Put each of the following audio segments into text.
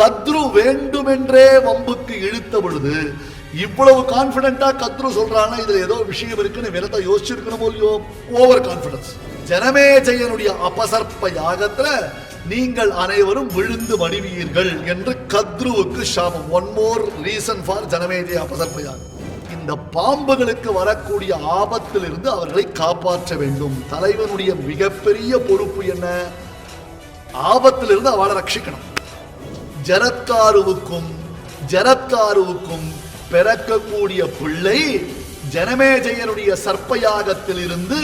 கத்ரு வேண்டுமென்றே வம்புக்கு இழுத்த பொழுது இவ்வளவு கான்பிடண்டா கத்ரு சொல்றான்னா இதுல ஏதோ விஷயம் இருக்குன்னு விரத யோசிச்சிருக்கணும் இல்லையோ ஓவர் கான்பிடன்ஸ் ஜனமேஜயனுடைய அபசர்ப்ப யாகத்துல நீங்கள் அனைவரும் விழுந்து மடிவீர்கள் என்று கத்ருவுக்கு சாபம். One more reason for Janamejaya அபசர்ப்ப யாகம். இந்த பாம்புகளுக்கு வரக்கூடிய ஆபத்திலிருந்து அவர்களை காப்பாற்ற வேண்டும். தலைவனுடைய மிகப்பெரிய பொறுப்பு என்ன? ஆபத்திலிருந்து அவளை ரட்சிக்கணும். ஜரத்காருவுக்கும் ஜரத்காருவுக்கும் பிறக்கக்கூடிய பிள்ளை ஜனமேஜயனுடைய சர்ப்பயாகத்தில் இருந்து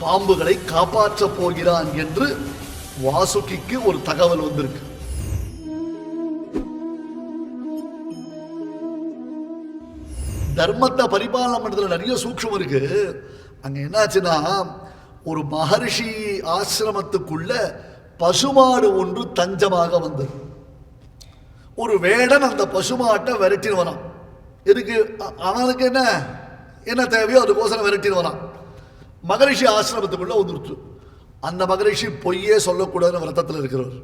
பாம்புகளை காப்பாற்றப் போகிறான் என்று வாசுகிக்கு ஒரு தகவல் வந்திருக்கு. தர்மத்தை பரிபாலனம் பண்றதுல நிறைய சூக்ஷம் இருக்கு. அங்க என்னாச்சுன்னா ஒரு மகர்ஷி ஆசிரமத்துக்குள்ள பசுமாடு ஒன்று தஞ்சமாக வந்தது. ஒரு வேடன் அந்த பசுமாட்டை விரட்டின்னு வரான். எதுக்கு? அவனுக்கு என்ன? என்ன தேவையோ அதுக்கோசரம் விரட்டின்னு வரான். மகரிஷி ஆசிரமத்துக்குள்ள வந்துருச்சு அந்த மகரிஷி பொய்யே சொல்லக்கூடாதுன்னு விரதத்தில் இருக்கிறவர்.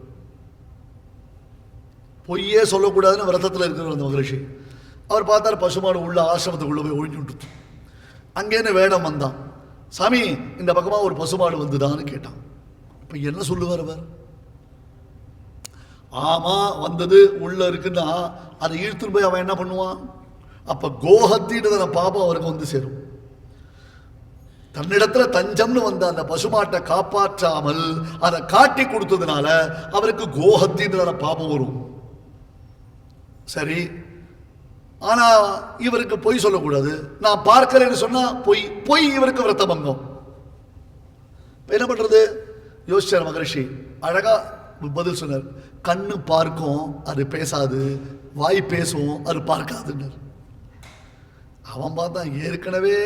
பொய்யே சொல்லக்கூடாதுன்னு விரதத்தில் இருக்கிறவர் அந்த மகரிஷி. அவர் பார்த்தார் பசுமாடு உள்ள ஆசிரமத்துக்குள்ளே போய் ஒழிஞ்சு விட்டுச்சு அங்கேருந்து வேடம் வந்தான். சாமி இந்த பக்கமாக ஒரு பசுமாடு வந்துதான்னு கேட்டான். இப்போ என்ன சொல்லுவார் அவர் ஆமா வந்தது உள்ள இருக்குன்னா அதை இழுத்துட்டு போய் அவன் என்ன பண்ணுவான்? அப்ப கோஹத்தின்றத பாபம் அவருக்கு வந்து சேரும். தன்னிடத்துல தஞ்சம்னு வந்த அந்த பசுமாட்டை காப்பாற்றாமல் அதை காட்டி கொடுத்ததுனால அவருக்கு கோஹத்தின்ற பாபம் வரும். சரி. ஆனா இவருக்கு பொய் சொல்லக்கூடாது. நான் பார்க்கிறேன்னு சொன்னா பொய் பொய் இவருக்கு விரத்தபங்கம். என்ன பண்றது? யோசிச்சார் மகரிஷி. அழகா பதில் சொன்னார். கண்ணு பார்க்கும் அது பேசாது. வாய் பேசும் அது பார்க்காதுன்னார். அவன் பார்த்தான். ஏற்கனவே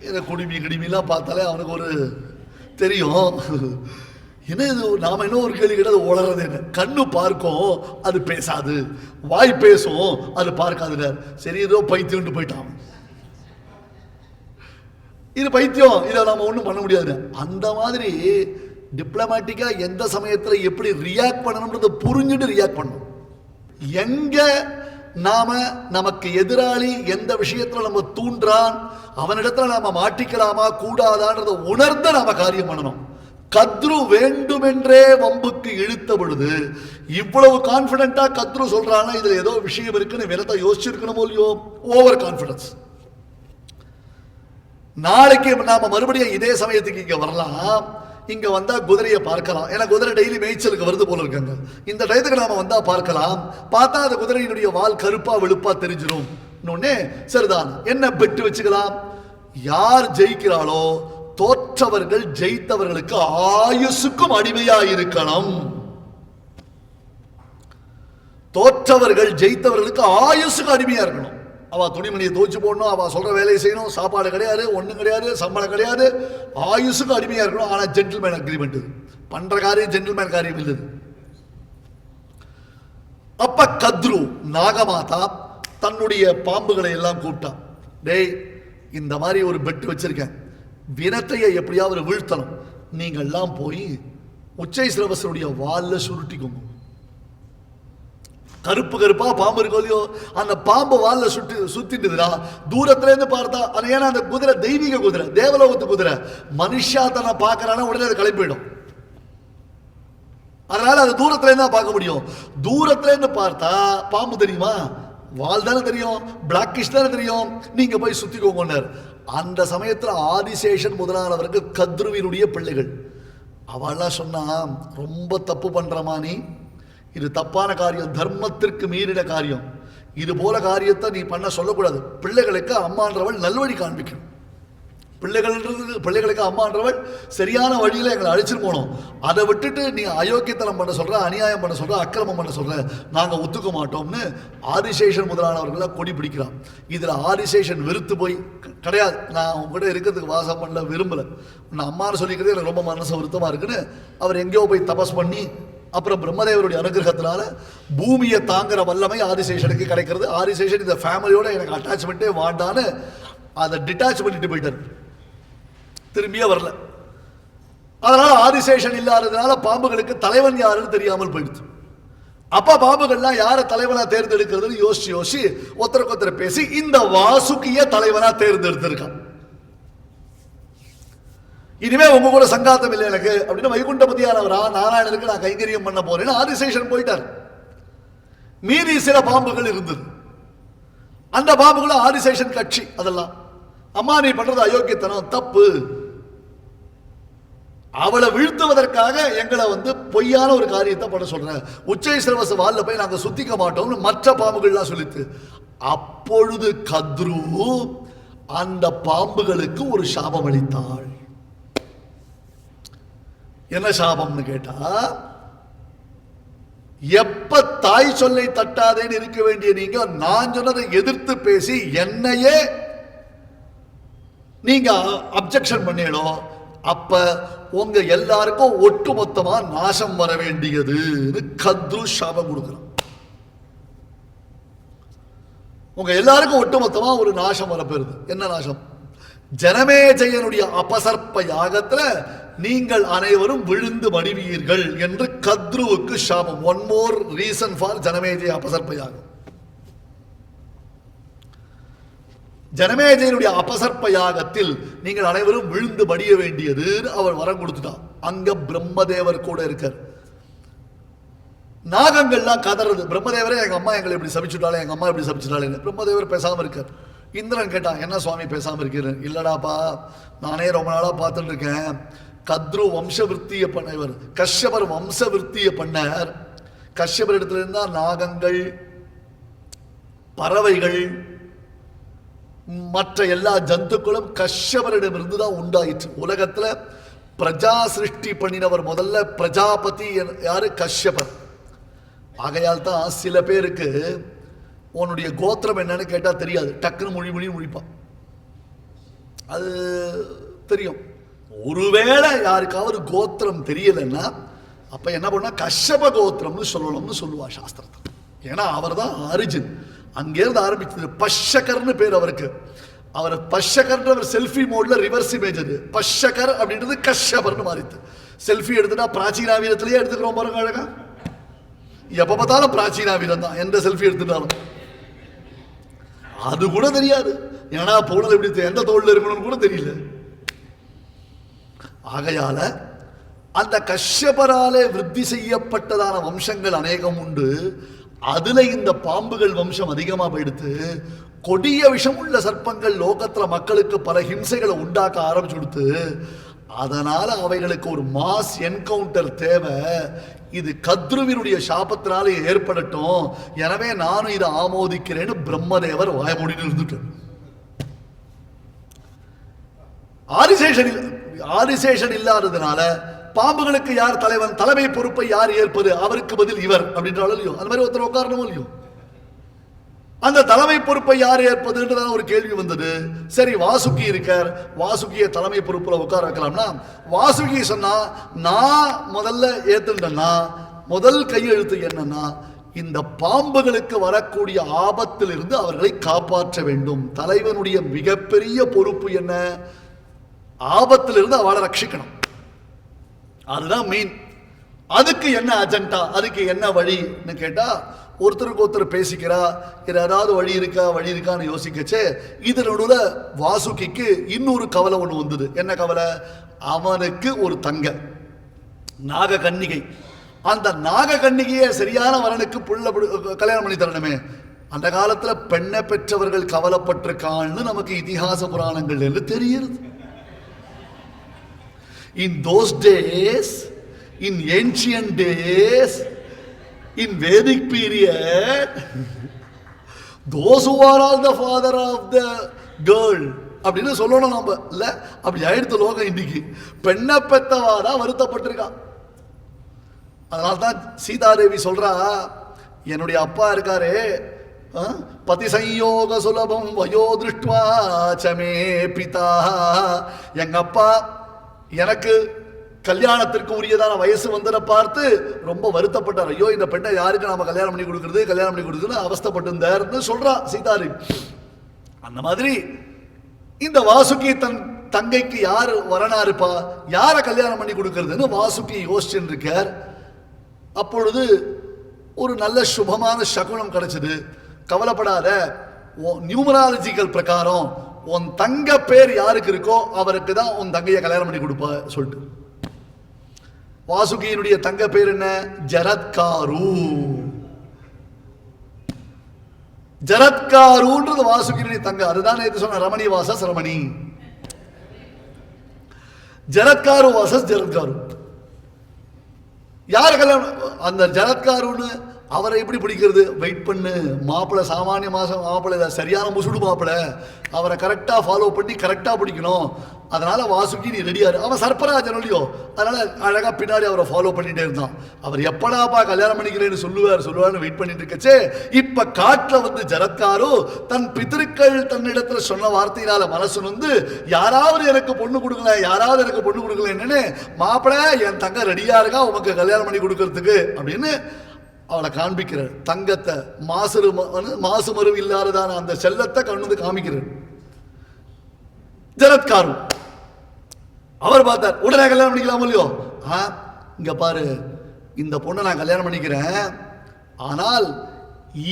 இதை குடிமி கிடிமிலாம் பார்த்தாலே அவனுக்கு ஒரு தெரியும். என்ன இது? நாம் என்ன ஒரு கேள்வி கேட்டது உளறது என்ன கண்ணு பார்க்கும் அது பேசாது. வாய் பேசும் அது பார்க்காதுன்னார். சரி ஏதோ பைத்தியம்னு போயிட்டான் அவன். இது பைத்தியம். இதை நாம ஒன்றும் பண்ண முடியாது. அந்த மாதிரி டிப்ளமேட்டிக்காக எந்த சமயத்துல எப்படி ரியாக்ட் பண்ணணும்ன்றத புரிஞ்சுட்டு ரியாக்ட் பண்ணணும். எங்க நாம நமக்கு எதிராளி எந்த விஷயத்துல நம்ம தூண்டுறான் அவனிடத்துல நாம மாட்டிக்கலாமா கூடாதான்றதை உணர்ந்து நாம காரியம் பண்ணணும். கத்ரு வேண்டுமென்றே வம்புக்கு இழுத்த பொழுது இவ்வளவு கான்ஃபிடென்ட்டாக கத்ரு சொல்கிறான்னா இதுல ஏதோ விஷயம் இருக்குன்னு வினத்தை யோசிச்சிருக்கணும் இல்லையோ? ஓவர் கான்ஃபிடன்ஸ் நாளைக்கு நாம மறுபடியும் இதே சமயத்துக்கு இங்க வரலாம். இங்க வந்தா குதிரையை பார்க்கலாம். ஏன்னா குதிரை டெய்லி மேய்ச்சலுக்கு வருது போல இருக்காங்க. இந்த டயத்துக்கு நாம வந்தா பார்க்கலாம். பார்த்தா அந்த குதிரையினுடைய வால் கருப்பா வெளுப்பா தெரிஞ்சிடும் இன்னொன்னே சரிதான். என்ன பெட்டு வச்சுக்கலாம்? யார் ஜெயிக்கிறாளோ தோற்றவர்கள் ஜெயித்தவர்களுக்கு ஆயுசுக்கும் அடிமையா இருக்கணும். தோற்றவர்கள் ஜெயித்தவர்களுக்கு ஆயுசுக்கு அடிமையா இருக்கணும். அவள் துணிமணியை தோச்சு போடணும் அவள் சொல்கிற வேலையை செய்யணும். சாப்பாடு கிடையாது ஒன்றும் கிடையாது சம்பளம் கிடையாது. ஆயுஷுக்கும் அடிமையாக இருக்கணும். ஆனால் ஜென்டில்மேன் அக்ரிமெண்ட் இது காரியம் ஜென்டில்மேன் காரியம் இல்லை அப்ப கத்ரு நாகமாதா தன்னுடைய பாம்புகளை எல்லாம் கூப்பிட்டான் டேய் இந்த மாதிரி ஒரு பெட்டு வச்சிருக்கேன். வினத்தையை எப்படியாவது வீழ்த்தணும். நீங்கள்லாம் போய் உச்சை சிலபஸருடைய வாலில் சுருட்டிக்கோங்க. கருப்பு கருப்பா பாம்பு இருக்கோ இல்லையோ? அந்த பாம்பு வால்ல சுட்டு சுத்திட்டுதுடா. தூரத்துல இருந்து பார்த்தா அது ஏன்னா அந்த குதிரை தெய்வீக குதிரை தேவலோகத்து குதிரை. மனுஷா தன்னை பார்க்கறானா உடனே அது கிளம்பிடும் அதனால அது தூரத்துல இருந்து தான் பார்க்க முடியும். தூரத்துல இருந்து பார்த்தா பாம்பு தெரியுமா? வால் தானே தெரியும் பிளாக்கிஷ் தானே தெரியும். நீங்க போய் சுத்திக்கோங்கன்னார். அந்த சமயத்துல ஆதிசேஷன் முதலானவருக்கு கத்ருவினுடைய பிள்ளைகள். அவெல்லாம் சொன்னா ரொம்ப தப்பு பண்றமா நீ. இது தப்பான காரியம் தர்மத்திற்கு மீறின காரியம். இது போல காரியத்தை நீ பண்ண சொல்லக்கூடாது. பிள்ளைகளுக்கு அம்மான்றவள் நல்வழி காண்பிக்கணும். பிள்ளைகள்ன்றது பிள்ளைகளுக்கு அம்மான்றவள் சரியான வழியில் எங்களை அழைச்சிட்டு போனோம் அதை விட்டுட்டு நீ அயோக்கியத்தனம் பண்ண சொல்ற அநியாயம் பண்ண சொல்ற அக்கிரமம் பண்ண சொல்ற நாங்கள் ஒத்துக்க மாட்டோம்னு ஆதிசேஷன் முதலானவர்களை கொடி பிடிக்கிறான். இதில் ஆதிசேஷன் வெறுத்து போய் கிடையாது. நான் உங்ககிட்ட இருக்கிறதுக்கு வாசம் பண்ண விரும்பலை. நான் அம்மான்னு சொல்லிக்கிறது எனக்கு ரொம்ப மனசு வருத்தமாக இருக்குன்னு அவர் எங்கேயோ போய் தபஸ் பண்ணி அப்புறம் பிரம்மதேவருடைய அனுகிரகத்தினால பூமியை தாங்குற வல்லமை ஆதிசேஷனுக்கு கிடைக்கிறது. ஆதிசேஷன் இந்த ஃபேமிலியோட எனக்கு அட்டாச்மெண்ட்டே வாண்டான்னு அதை டிட்டாச் பண்ணிட்டு போயிட்டார். திரும்பியே வரல. அதனால ஆதிசேஷன் இல்லாததுனால பாம்புகளுக்கு தலைவன் யாருன்னு தெரியாமல் போயிடுச்சு. அப்ப பாம்புகள்லாம் யாரை தலைவனா தேர்ந்தெடுக்கிறதுன்னு யோசிச்சு யோசிச்சு ஒருத்தருக்கு ஒருத்தர் பேசி இந்த வாசுக்கிய தலைவனா தேர்ந்தெடுத்திருக்கான். இனிமே உங்க கூட சங்காத்தம் இல்லை எனக்கு அப்படின்னு வைகுண்டபதியானவரா நாராயணனுக்கு நான் கைங்கரியம் பண்ண போறேன்னு ஆதிசேஷன் போயிட்டார். மீதி சில பாம்புகள் இருந்தது. அந்த பாம்புகளும் ஆதிசேஷன் கட்சி அதெல்லாம். அம்மா நீ பண்றது அயோக்கியத்தனம் தப்பு. அவளை வீழ்த்துவதற்காக எங்களை வந்து பொய்யான ஒரு காரியத்தை பண்ண சொல்றேன் உச்சை சிலவச வால்ல போய் நாங்க சுத்திக்க மாட்டோம்னு மற்ற பாம்புகள்லாம் சொல்லித்து அப்பொழுது கத்ரு அந்த பாம்புகளுக்கு ஒரு சாபம் அளித்தாள். என்ன சாபம்னு கேட்டா எப்ப தாய் சொல்லை தட்டாதேன்னு இருக்க வேண்டிய நீங்க நான் சொன்னதை எதிர்த்து பேசி என்னையே நீங்க அப்செக்ஷன் பண்ணிடும் அப்ப உங்க எல்லாருக்கும் ஒட்டுமொத்தமா நாசம் வர வேண்டியதுன்னு கத்ரு சாபம் கொடுக்குறான் உங்க எல்லாருக்கும் ஒட்டுமொத்தமா ஒரு நாசம் வரப்பெறுது என்ன நாசம்? ஜனமேஜயனுடைய அபசர்ப்ப யாகத்துல நீங்கள் அனைவரும் விழுந்து மடிவீர்கள் என்று கத்ருவுக்கு சாபம் one more reason for Janamejaya அபசர்ப்ப யாகம் ஜனமேஜயனுடைய அபசர்ப்ப யாகத்தில் நீங்கள் அனைவரும் விழுந்து மடிய வேண்டியது அவர் வரம் கொடுத்துட்டான் அங்க பிரம்மதேவர் கூட இருக்கார். நாகங்கள்லாம் கதறது. பிரம்மதேவரே எங்க அம்மா எங்களை இப்படி சபிச்சுட்டாலே எங்க அம்மா இப்படி சபிச்சுட்டாலே பிரம்மதேவர் பேசாம இருக்கார். இந்திரன் கேட்டான் என்ன சுவாமி பேசாம இருக்கிறேன் இல்லடாப்பா நானே ரொம்ப நாளா பார்த்துட்டு இருக்கேன். கத்ரு வம்ச பண்ண பண்ணவர் கஷ்யபர் வம்ச பண்ணார். கஷ்யபர் இடத்துல இருந்தா நாகங்கள் பறவைகள் மற்ற எல்லா ஜந்துக்களும் கஷ்யபரிடமிருந்து தான் உண்டாயிற்று. உலகத்துல பிரஜா சிருஷ்டி பண்ணினவர் முதல்ல பிரஜாபதி யாரு? கஷ்யபர். ஆகையால் தான் சில பேருக்கு உன்னுடைய கோத்திரம் என்னன்னு கேட்டால் தெரியாது. டக்குன்னு மொழி மொழி முழிப்பான். அது தெரியும். ஒருவேளை யாருக்காவது கோத்திரம் தெரியலன்னா அப்ப என்ன பண்ணா கஷ்யப கோத்திரம்னு சொல்லணும்னு சொல்லுவா சாஸ்திரத்தில். ஏன்னா அவர் தான் அரிஜின். அங்கேருந்து ஆரம்பிச்சது பஷகர்னு பேர் அவருக்கு. அவர் ஒரு செல்ஃபி மோட்ல ரிவர்ஸ் இமேஜ் அது. பஷகர் அப்படின்றது கஷ்யபர்னு மாறித்து. செல்ஃபி எடுத்துட்டா பிராச்சீனாவீரத்திலேயே எடுத்துக்கிறோம் பாருங்க அழகா. எப்ப பார்த்தாலும் பிராச்சீனாவீரம் தான். எந்த செல்ஃபி எடுத்துட்டாலும். அது கூட தெரியாது. ஏன்னா போனது எப்படி எந்த தோல்ல இருக்கணும்னு கூட தெரியல. ஆகையால அந்த கஷ்யபராலே விருத்தி செய்யப்பட்டதான வம்சங்கள் அநேகம் உண்டு. அதுல இந்த பாம்புகள் வம்சம் அதிகமா போயிடுத்து கொடிய விஷம் உள்ள சர்ப்பங்கள் லோகத்துல மக்களுக்கு பல ஹிம்சைகளை உண்டாக்க ஆரம்பிச்சு கொடுத்து அதனால அவைகளுக்கு ஒரு மாஸ் என்கவுண்டர் தேவை. இது கத்ருவினுடைய சாபத்தினால ஏற்படட்டும். எனவே நானும் இதை ஆமோதிக்கிறேன்னு பிரம்மதேவர் வாயமொழின்னு இருந்துட்டார். ஆதிசேஷன் ஆதிசேஷன் இல்லாததுனால பாம்புகளுக்கு யார் தலைவன் தலைமை பொறுப்பை யார் ஏற்பது அவருக்கு பதில் இவர் அப்படின்றாலும் இல்லையோ? அந்த மாதிரி ஒருத்தர் உட்காரணும் இல்லையோ? அந்த தலைமை பொறுப்பை யார் ஏற்பதுன்றதான ஒரு கேள்வி வந்தது. சரி வாசுகி இருக்கார். வாசுகியை தலைமை பொறுப்புல உட்கார வைக்கலாம்னா வாசுகி சொன்னா நான் முதல்ல ஏத்துட்டேன்னா முதல் கையெழுத்து என்னன்னா இந்த பாம்புகளுக்கு வரக்கூடிய ஆபத்திலிருந்து அவர்களை காப்பாற்ற வேண்டும். தலைவனுடைய மிகப்பெரிய பொறுப்பு என்ன? ஆபத்திலிருந்து அவளை ரட்சிக்கணும். அதுதான் மெயின் அதுக்கு என்ன அஜெண்டா அதுக்கு என்ன வழின்னு கேட்டால் ஒருத்தருக்கு ஒருத்தர் பேசிக்கிறா இல்லை ஏதாவது வழி இருக்கா வழி இருக்கான்னு யோசிக்கச்சே இதனோட வாசுகிக்கு இன்னொரு கவலை ஒன்று வந்தது. என்ன கவலை? அவனுக்கு ஒரு தங்க நாக கன்னிகை அந்த நாக கன்னிகையை சரியான வரனுக்கு புள்ள கல்யாணம் பண்ணி தரணுமே. அந்த காலத்தில் பெண்ணை பெற்றவர்கள் கவலைப்பட்டிருக்கான்னு நமக்கு இதிகாச புராணங்கள் என்று தெரியுது. In those days, in ancient days, in Vedic period, those who are all the father of the girl அப்படின்னு சொல்லணும் நம்ம இல்ல அப்படி ஆயிடுத்து லோகம் இன்னைக்கு. பெண்ணை பெத்தவா தான் வருத்தப்பட்டிருக்கா அதனால தான் சீதாதேவி சொல்றா என்னுடைய அப்பா இருக்காரே ஆ, பதி சம்யோக சுலபம் வயோ திருஷ்டுவா சமே பிதா. எங்க அப்பா எனக்கு கல்யாணத்திற்கு உரியதான வயசு வந்ததை பார்த்து ரொம்ப வருத்தப்பட்டார். ஐயோ இந்த பெண்ணை யாருக்கு நாம கல்யாணம் பண்ணி கொடுக்குறது கல்யாணம் பண்ணி கொடுக்குறது அவஸ்தைப்பட்டு இருந்தார்னு சொல்றா சீதாதேவி அந்த மாதிரி இந்த வாசுகி தன் தங்கைக்கு யார் வரனா இருப்பா யாரை கல்யாணம் பண்ணி கொடுக்கறதுன்னு வாசுகி யோசிச்சுட்டு இருக்கார் அப்பொழுது ஒரு நல்ல சுபமான சகுனம் கிடைச்சது. கவலைப்படாத நியூமராலஜிக்கல் பிரகாரம் உன் தங்க பேர் யாருக்கு இருக்கோ அவருக்கு தான் உன் தங்கையை கல்யாணம் பண்ணி கொடுப்ப சொல்லிட்டு. வாசுகியினுடைய தங்க பேர் என்ன? ஜரத்காரு. ஜரத்காருன்றது வாசுகியினுடைய தங்க. அதுதான் நேற்று சொன்ன ரமணி வாசஸ் ரமணி. ஜரத்காரு வாசஸ் ஜரத்காரு. யார் கல்யாணம் அந்த ஜரத்காருன்னு அவரை எப்படி பிடிக்கிறது? வெயிட் பண்ணு. மாப்பிள்ளை சாமானிய மாதம் மாப்பிள்ளை சரியான முசுடு மாப்பிள்ளை. அவரை கரெக்டாக ஃபாலோ பண்ணி கரெக்டாக பிடிக்கணும். அதனால் வாசுகி நீ ரெடியாரு அவன் சர்பராஜன் இல்லையோ? அதனால் அழகாக பின்னாடி அவரை ஃபாலோ பண்ணிகிட்டே இருந்தான். அவர் எப்படாப்பா கல்யாணம் பண்ணிக்கிறேன்னு சொல்லுவார் சொல்லுவார்னு வெயிட் பண்ணிட்டு இருக்கச்சே. இப்போ காட்டில் வந்து ஜரத்காரோ தன் பிதற்கள் தன்னிடத்தில் சொன்ன வார்த்தையினால் மனசு வந்து யாராவது எனக்கு பொண்ணு கொடுக்கல யாராவது எனக்கு பொண்ணு கொடுக்கல என்னன்னு? மாப்பிள்ளை என் தங்க ரெடியாக இருக்கா? உமக்கு கல்யாணம் பண்ணி கொடுக்கறதுக்கு. அப்படின்னு அவளை காண்பிக்கிறார் தங்கத்தை மாசு மாசு மருவு இல்லாததான அந்த செல்லத்தை கண்ணு காமிக்கிறார் ஜரத்காரு அவர் பார்த்தார் உடனே கல்யாணம் பண்ணிக்கலாம் இல்லையோ? ஆ இங்க பாரு இந்த பொண்ணை நான் கல்யாணம் பண்ணிக்கிறேன். ஆனால்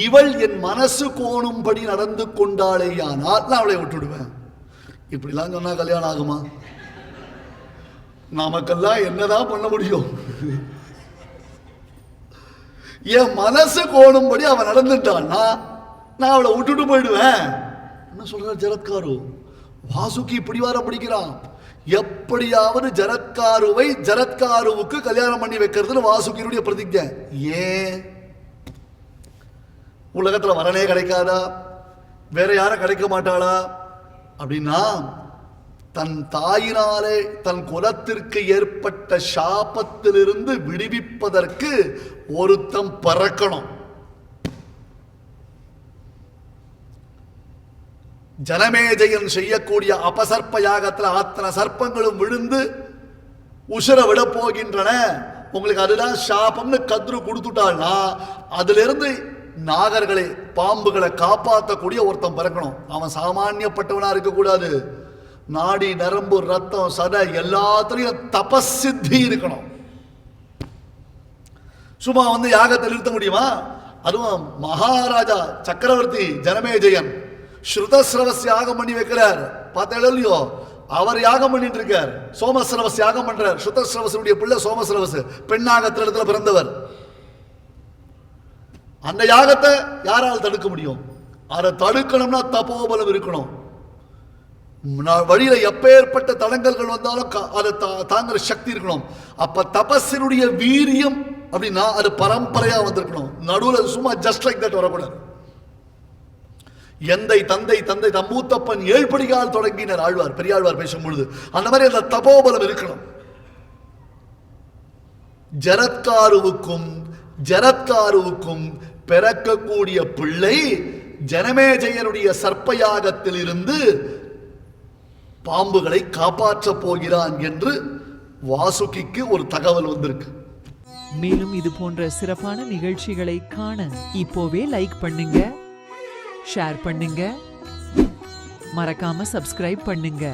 இவள் என் மனசு கோணும்படி நடந்து கொண்டாளேயானால் நான் அவளை விட்டுடுவேன். இப்படிலாம் சொன்னா கல்யாணம் ஆகுமா? நமக்கெல்லாம் என்னதான் பண்ண முடியும்? என் மனசு கோணும்படி அவன் நடந்துட்டான்னா நான் அவளை விட்டுட்டு போயிடுவேன். என்ன சொல்ற ஜரத்காரு? வாசுகி இப்படி வர பிடிக்கிறான். எப்படியாவது ஜரத்காருவை ஜரத்காருவுக்கு கல்யாணம் பண்ணி வைக்கிறதுன்னு வாசுக்கினுடைய பிரதிஜை. ஏன்? உலகத்துல வரனே கிடைக்காதா? வேற யாரும் கிடைக்க மாட்டாளா? அப்படின்னா தன் தாயினாலே தன் குலத்திற்கு ஏற்பட்ட சாபத்திலிருந்து விடுவிப்பதற்கு ஒருத்தம் பறக்கணும். ஜனமேஜயன் செய்யக்கூடிய அபசர்ப்ப யாகத்துல அத்தனை சர்ப்பங்களும் விழுந்து உசுர விட போகின்றன. உங்களுக்கு அதுதான் சாபம்னு கத்ரு கொடுத்துட்டாள்னா அதுல இருந்து நாகர்களை பாம்புகளை காப்பாற்றக்கூடிய ஒருத்தன் பிறக்கணும். அவன் சாமானியப்பட்டவனா இருக்கக்கூடாது. நாடி நரம்பு ரத்தம் சதை எல்லாத்துலயும் தபசித்தி இருக்கணும். சும்மா வந்து யாகத்தை நிறுத்த முடியுமா? அதுவும் மகாராஜா சக்கரவர்த்தி ஜனமேஜயன் ஸ்ருதஸ்ரவஸ் யாகம் பண்ணி வைக்கிறார். பார்த்தா இல்லையோ? அவர் யாகம் பண்ணிட்டு இருக்கார். சோமஸ்ரவஸ் யாகம் பண்றார். ஸ்ருதஸ்ரவசுடைய பிள்ளை சோமஸ்ரவஸ் பெண்ணாகத்தில இடத்துல பிறந்தவர். அந்த யாகத்தை யாரால் தடுக்க முடியும்? அதை தடுக்கணும்னா தபோபலம் இருக்கணும். வழியில எப்பேற்பட்ட தடங்கல்கள் வந்தாலும் அதை தா- தாங்குற சக்தி இருக்கணும். அப்ப தபஸினுடைய வீரியம் அப்படின்னா அது பரம்பரையா வந்திருக்கணும். நடுவுல சும்மா ஜஸ்ட் லைக் தட் வரக்கூடாது. எந்தை தந்தை தந்தை தம்மூத்தப்பன் ஏழ்படிகால் தொடங்கினர் ஆழ்வார் பெரியாழ்வார் பேசும் பொழுது அந்த மாதிரி அந்த தபோபலம் இருக்கணும். ஜரத்காருவுக்கும் ஜரத்காருவுக்கும் பிறக்கக்கூடிய பிள்ளை ஜனமேஜயனுடைய சர்ப்பயாகத்தில் இருந்து பாம்புகளை காப்பாற்றப் போகிறான் என்று வாசுகிக்கு ஒரு தகவல் வந்திருக்கு. மேலும் இது போன்ற சிறப்பான நிகழ்ச்சிகளை காண இப்போவே லைக் பண்ணுங்க ஷேர் பண்ணுங்க. மறக்காம சப்ஸ்கிரைப் பண்ணுங்க.